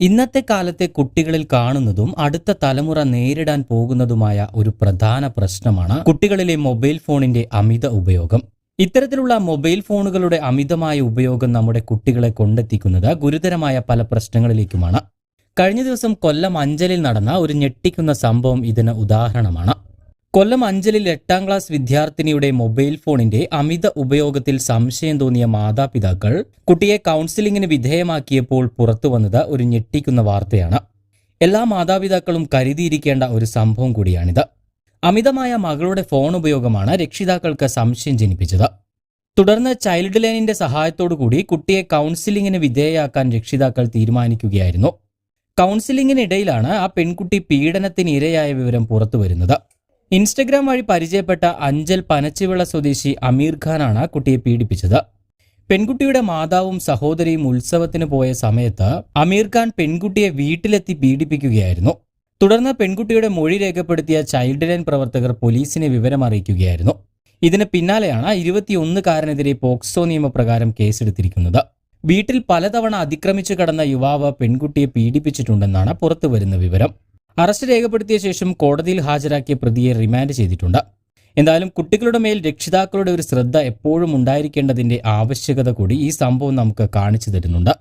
ഇന്നത്തെ കാലത്തെ കുട്ടികളിൽ കാണുന്നതും അടുത്ത തലമുറ നേരിടാൻ പോകുന്നതുമായ ഒരു പ്രധാന പ്രശ്നമാണ് കുട്ടികളിലെ മൊബൈൽ ഫോണിന്റെ അമിത ഉപയോഗം. ഇത്തരത്തിലുള്ള മൊബൈൽ ഫോണുകളുടെ അമിതമായ ഉപയോഗം നമ്മുടെ കുട്ടികളെ കൊണ്ടെത്തിക്കുന്നത് ഗുരുതരമായ പല പ്രശ്നങ്ങളിലേക്കുമാണ്. കഴിഞ്ഞ ദിവസം കൊല്ലം അഞ്ചലിൽ നടന്ന ഒരു ഞെട്ടിക്കുന്ന സംഭവം ഇതിന് ഉദാഹരണമാണ്. കൊല്ലം അഞ്ചലിൽ എട്ടാം ക്ലാസ് വിദ്യാർത്ഥിനിയുടെ മൊബൈൽ ഫോണിന്റെ അമിത ഉപയോഗത്തിൽ സംശയം തോന്നിയ മാതാപിതാക്കൾ കുട്ടിയെ കൗൺസിലിംഗിന് വിധേയമാക്കിയപ്പോൾ പുറത്തു വന്നത് ഒരു ഞെട്ടിക്കുന്ന വാർത്തയാണ്. എല്ലാ മാതാപിതാക്കളും കരുതിയിരിക്കേണ്ട ഒരു സംഭവം കൂടിയാണിത്. അമിതമായ മകളുടെ ഫോൺ ഉപയോഗമാണ് രക്ഷിതാക്കൾക്ക് സംശയം ജനിപ്പിച്ചത്. തുടർന്ന് ചൈൽഡ് ലൈനിന്റെ സഹായത്തോടുകൂടി കുട്ടിയെ കൗൺസിലിംഗിന് വിധേയയാക്കാൻ രക്ഷിതാക്കൾ തീരുമാനിക്കുകയായിരുന്നു. കൗൺസിലിംഗിനിടയിലാണ് ആ പെൺകുട്ടി പീഡനത്തിന് ഇരയായ വിവരം പുറത്തുവരുന്നത് ഇൻസ്റ്റഗ്രാം വഴി പരിചയപ്പെട്ട അഞ്ചൽ പനച്ചിവിള സ്വദേശി അമീർ ഖാനാണ് കുട്ടിയെ പീഡിപ്പിച്ചത്. പെൺകുട്ടിയുടെ മാതാവും സഹോദരിയും ഉത്സവത്തിന് പോയ സമയത്ത് അമീർ ഖാൻ പെൺകുട്ടിയെ വീട്ടിലെത്തി പീഡിപ്പിക്കുകയായിരുന്നു. തുടർന്ന് പെൺകുട്ടിയുടെ മൊഴി രേഖപ്പെടുത്തിയ ചൈൽഡ് ലൈൻ പ്രവർത്തകർ പോലീസിനെ വിവരം അറിയിക്കുകയായിരുന്നു ഇതിന് പിന്നാലെയാണ് ഇരുപത്തിയൊന്നുകാരനെതിരെ പോക്സോ നിയമപ്രകാരം കേസെടുത്തിരിക്കുന്നത്. വീട്ടിൽ പലതവണ അതിക്രമിച്ചു കടന്ന യുവാവ് പെൺകുട്ടിയെ പീഡിപ്പിച്ചിട്ടുണ്ടെന്നാണ് പുറത്തുവരുന്ന വിവരം. അറസ്റ്റ് രേഖപ്പെടുത്തിയ ശേഷം കോടതിയിൽ ഹാജരാക്കിയ പ്രതിയെ റിമാൻഡ് ചെയ്തിട്ടുണ്ട്. എന്തായാലും കുട്ടികളുടെ മേൽ രക്ഷിതാക്കളുടെ ഒരു ശ്രദ്ധ എപ്പോഴും ഉണ്ടായിരിക്കേണ്ടതിന്റെ ആവശ്യകത കൂടി ഈ സംഭവം നമുക്ക് കാണിച്ചു തരുന്നുണ്ട്.